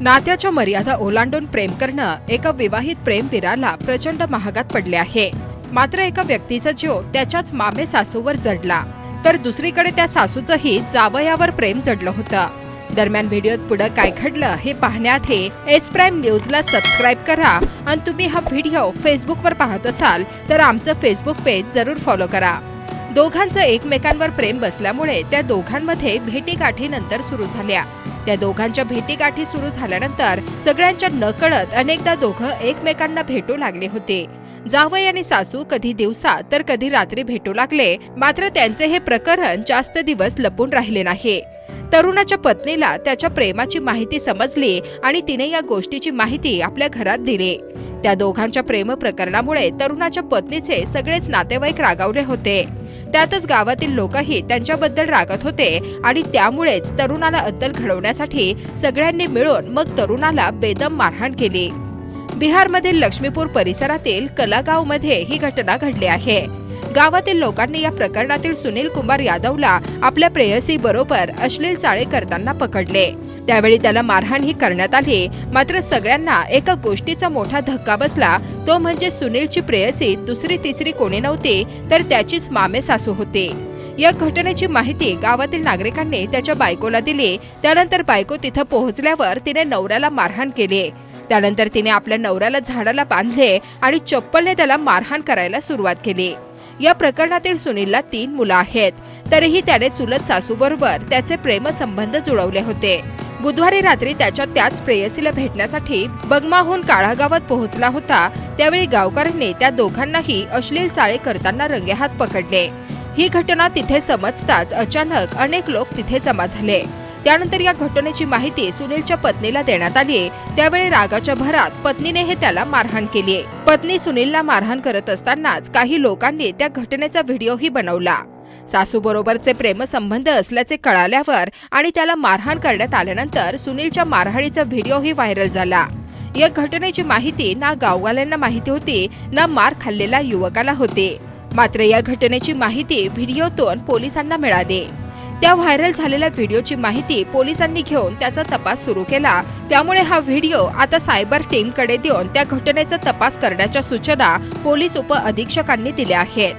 नात्याच्या मर्यादा ओलांडून प्रेम करणं एका विवाहित प्रेमवीराला प्रचंड महागात पडले आहे. मात्र एका व्यक्तीचा जीव त्याच्याच मामे सासूवर जडला. तर दुसरीकडे त्या सासूचंही जावयावर प्रेम जडलं होतं. दरम्यान व्हिडिओत पुढं काय घडलं हे पाहण्याआधी एस प्राईम न्यूजला सबस्क्राईब करा आणि तुम्ही हा व्हिडिओ फेसबुकवर पाहत असाल तर आमचं फेसबुक पेज जरूर फॉलो करा. दोघांचं एकमेकांवर प्रेम बसल्यामुळे त्या दोघांमध्ये भेटीगाठी नंतर सुरू झाल्या. त्या दोघांच्या भेटीगाठी सुरू झाल्यानंतर सगळ्यांच्या नकळत अनेकदा दोघं एकमेकांना भेटू लागले होते. जावई आणि सासू कधी दिवसा तर कधी रात्री भेटू लागले मात्र त्यांचे हे प्रकरण जास्त दिवस लपून राहिले नाही. तरुणाच्या पत्नीला त्याच्या प्रेमाची माहिती समजली आणि तिने या गोष्टीची माहिती आपल्या घरात दिली. त्या दोघांच्या प्रेम प्रकरणामुळे तरुणाच्या पत्नीचे सगळेच नातेवाईक रागावले होते. त्यातच गावातील लोकही त्यांच्याबद्दल रागत होते आणि त्यामुळेच तरुणाला अद्दल घडवण्यासाठी सगळ्यांनी मिळून मग तरुणाला बेदम मारहाण केली. बिहारमधील लक्ष्मीपूर परिसरातील कलागावमध्ये ही घटना घडली आहे. गावातील लोकांनी या प्रकरणातील सुनील कुमार यादवला आपल्या प्रेयसी बरोबर अश्लील चाळे करताना पकडले. त्यावेळी त्याला मारहाणही करण्यात आली. मात्र सगळ्यांना एका गोष्टीचा मोठा धक्का बसला. तो म्हणजे सुनीलची प्रेयसी दुसरी तिसरी कोणी नव्हती तर त्याचीच मामे सासू होती. या घटनेची माहिती गावातील नागरिकांनी त्याच्या बायकोला दिली. त्यानंतर बायको तिथं पोहोचल्यावर तिने नवऱ्याला मारहाण केली. त्यानंतर तिने आपल्या नवऱ्याला झाडाला बांधले आणि चप्पलने त्याला मारहाण करायला सुरुवात केली. या प्रकरणातील सुनीलला तीन मुलं आहेत. तरीही त्याने चुलत सासूबरोबर त्याचे प्रेमसंबंध जुळवले होते. बुधवारी रात्री त्याच्या त्याच प्रेयसीला भेटण्यासाठी बगमाहून काळागावात पोहोचला होता. त्यावेळी गावकऱ्यांनी त्या दोघांनाही अश्लील चाळे करताना रंगेहात पकडले. ही घटना तिथे समजताच अचानक अनेक लोक तिथे जमा झाले. त्यानंतर या घटनेची माहिती सुनीलच्या पत्नीला देण्यात आली. त्यावेळी रागाच्या भरात पत्नीने हे त्याला मारहाण केली. पत्नी सुनीलला मारहाण करत असतानाच काही लोकांनी त्या घटनेचा व्हिडिओही बनवला. सासूबरोबरचे प्रेमसंबंध असल्याचे कळाल्यावर आणि त्याला मारहाण करण्यात आल्यानंतर सुनीलच्या मारहाणीचा व्हिडिओही व्हायरल झाला. या घटनेची माहिती ना गाववाल्यांना माहिती होती ना मार खाल्लेल्या युवकाला होती. मात्र या घटनेची माहिती व्हिडिओतून पोलिसांना मिळाली. त्या व्हायरल झालेल्या व्हिडिओची माहिती पोलिसांनी घेऊन त्याचा तपास सुरू केला. त्यामुळे हा व्हिडिओ आता सायबर टीमकडे देऊन त्या घटनेचा तपास करण्याच्या सूचना पोलीस उप अधीक्षकांनी दिल्या आहेत.